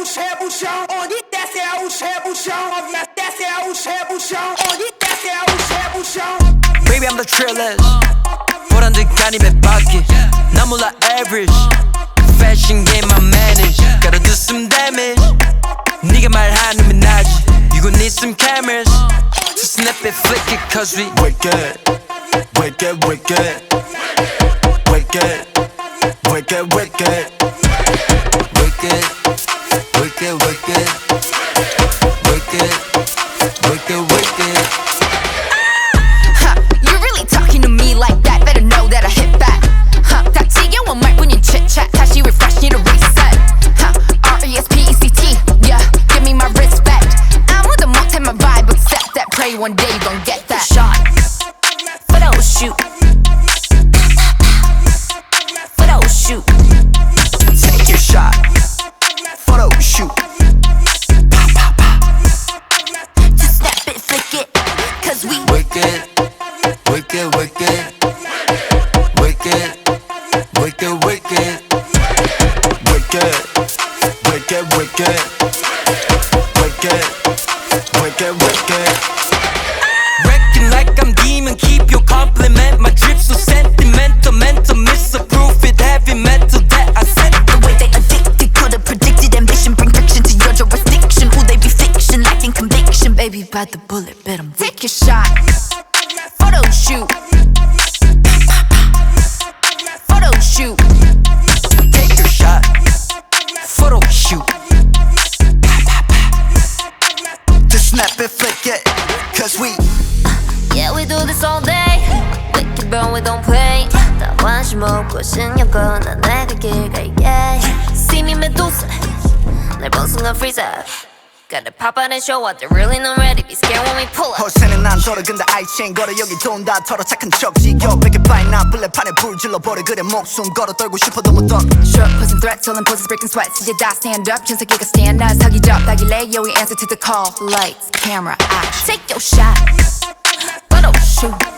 o chebuchão, onde desce é o chebuchão, novinha desce é o chebuchão, onde desce é o chebuchão. Baby I'm the trillest 보란 듯 간이 배바퀴 나 몰라 average Fashion game I manage Gotta do some damage 네가 말하는 나지 You gon' need some cameras So snap it, flick it cause we wicked, wicked, wicked, wicked, wicked, wicked. Wicked, wicked, wicked, wicked Huh, you really talking to me like that? Better know that I hit back. Huh, 다 지겨운 말뿐인 chit chat. 다시 refresh, need a reset. Huh, R E S P E C T. Yeah, give me my respect. 아무도 못해 my vibe except that. Pray one day you gon' get that shot. Photo shoot. Photo shoot. Take your shot. Photo shoot. Wicked, wicked Wicked, wicked, wicked Wicked, wicked, wicked, wicked, wicked, wicked. Like I'm demon, keep your compliment. My drip so sentimental, mental misapprove it, heavy metal that I sent. The way they addicted could have predicted ambition bring friction to your jurisdiction. Who they be fiction, lacking conviction. Baby, bite the bullet, bet 'em take your shot. Photo shoot. Just snap it, flick it, cause we Yeah, we do this all day. Wicked burn, we don't play. 다 관심 없고 신경 꺼나 내가 길 갈게. See me Medusa. 날 본 순간 freeze up. Gotta pop out and show what they're really not ready. Be scared when we pull up. 허세는 안 돌아 근데 아이체인 걸어 여기 돈다 털어 착한 척 지겨 베개 파이나 블랙판에 불 질러버려 그래 목숨 걸어 떨고 싶어 너무 더 Short posing threats, telling poses, breaking sweats. 이제 다 stand up, 전세계가 stand us. 사기 잡다길래, yeah, we answer to the call. Lights, camera, action. Take your shot. Photo shoot.